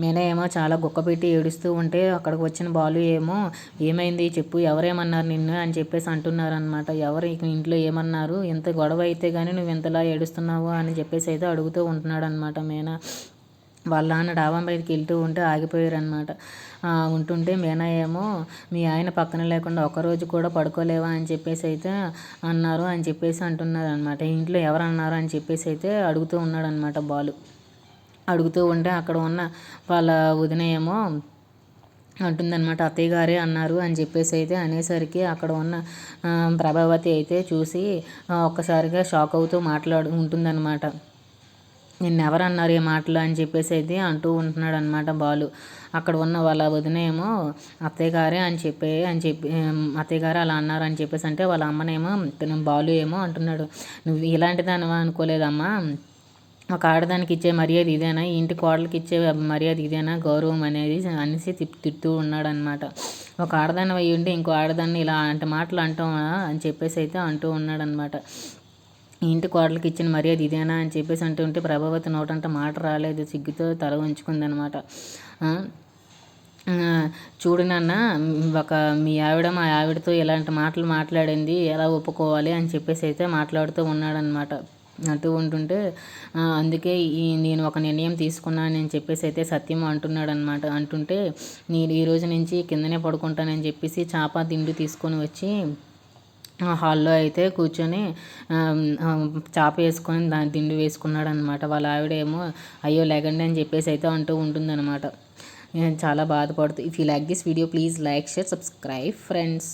మీనా ఏమో చాలా గుక్క పెట్టి ఏడుస్తూ ఉంటే అక్కడికి వచ్చిన బాలు ఏమో ఏమైంది? చెప్పు ఎవరేమన్నారు నిన్ను? అని చెప్పేసి అంటున్నారు అనమాట ఎవరు ఇంట్లో ఏమన్నారు? ఇంత గొడవ అయితే కానీ నువ్వు ఇంతలా ఏడుస్తున్నావు? అని చెప్పేసి అయితే అడుగుతూ ఉంటున్నాడు అనమాట మీనా. వాళ్ళ నాన్న డాబా మీదకి వెళ్తూ ఉంటే ఆగిపోయారనమాట ఉంటుంటే మీనా ఏమో మీ ఆయన పక్కన లేకుండా ఒకరోజు కూడా పడుకోలేవా? అని చెప్పేసి అయితే అన్నారు అని చెప్పేసి అంటున్నారు అనమాట ఇంట్లో ఎవరన్నారు? అని చెప్పేసి అయితే అడుగుతూ ఉన్నాడనమాట బాలు. అడుగుతూ ఉంటే అక్కడ ఉన్న వాళ్ళ వదిన ఏమో అంటుందన్నమాట అత్తయ్య గారే అన్నారు అని చెప్పేసి అయితే అనేసరికి అక్కడ ఉన్న ప్రభావతి అయితే చూసి ఒక్కసారిగా షాక్ అవుతూ మాట్లాడు ఉంటుందన్నమాట. నిన్ను ఎవరన్నారు ఈ మాటలు? అని చెప్పేసి అయితే అంటూ ఉంటున్నాడు అనమాట బాలు. అక్కడ ఉన్న వాళ్ళ వదిన ఏమో అత్తయ్య గారే అని చెప్పి అని చెప్పి అత్తయ్య గారు అలా అన్నారు అని చెప్పేసి అంటే వాళ్ళ అమ్మనేమో బాలు ఏమో అంటున్నాడు నువ్వు ఇలాంటిదానివా అనుకోలేదమ్మా? ఒక ఆడదానికి ఇచ్చే మర్యాద ఇదేనా? ఇంటి కోడలికి ఇచ్చే మర్యాద ఇదేనా? గౌరవం అనేది అనేసి తిడుతూ ఉన్నాడనమాట ఒక ఆడదాన్ని అయ్యి ఉంటే ఇంకో ఆడదాన్ని ఇలా అంటే మాటలు అంటామా అని చెప్పేసి అయితే అంటూ ఉన్నాడనమాట ఇంటి కోడలికి ఇచ్చిన మర్యాద ఇదేనా అని చెప్పేసి అంటుంటే ప్రభావతి నోటంట మాట రాలేదు. సిగ్గుతో తల ఉంచుకుందనమాట చూడు నాన్న ఒక మీ ఆవిడ మా ఆవిడతో ఇలాంటి మాటలు మాట్లాడింది. ఎలా ఒప్పుకోవాలి అని చెప్పేసి అయితే మాట్లాడుతూ ఉన్నాడనమాట అంటూ ఉంటుంటే అందుకే ఈ నేను ఒక నిర్ణయం తీసుకున్నానని చెప్పేసి అయితే సత్యం అంటున్నాడు అనమాట అంటుంటే నేను ఈ రోజు నుంచి కిందనే పడుకుంటానని చెప్పేసి చాప దిండు తీసుకొని వచ్చి హాల్లో అయితే కూర్చొని చాప వేసుకొని దాని దిండు వేసుకున్నాడు అనమాట వాళ్ళ ఆవిడేమో అయ్యో లేకండి అని చెప్పేసి అయితే అంటూ ఉంటుందన్నమాట. చాలా బాధపడుతుంది if you like this video please like share subscribe friends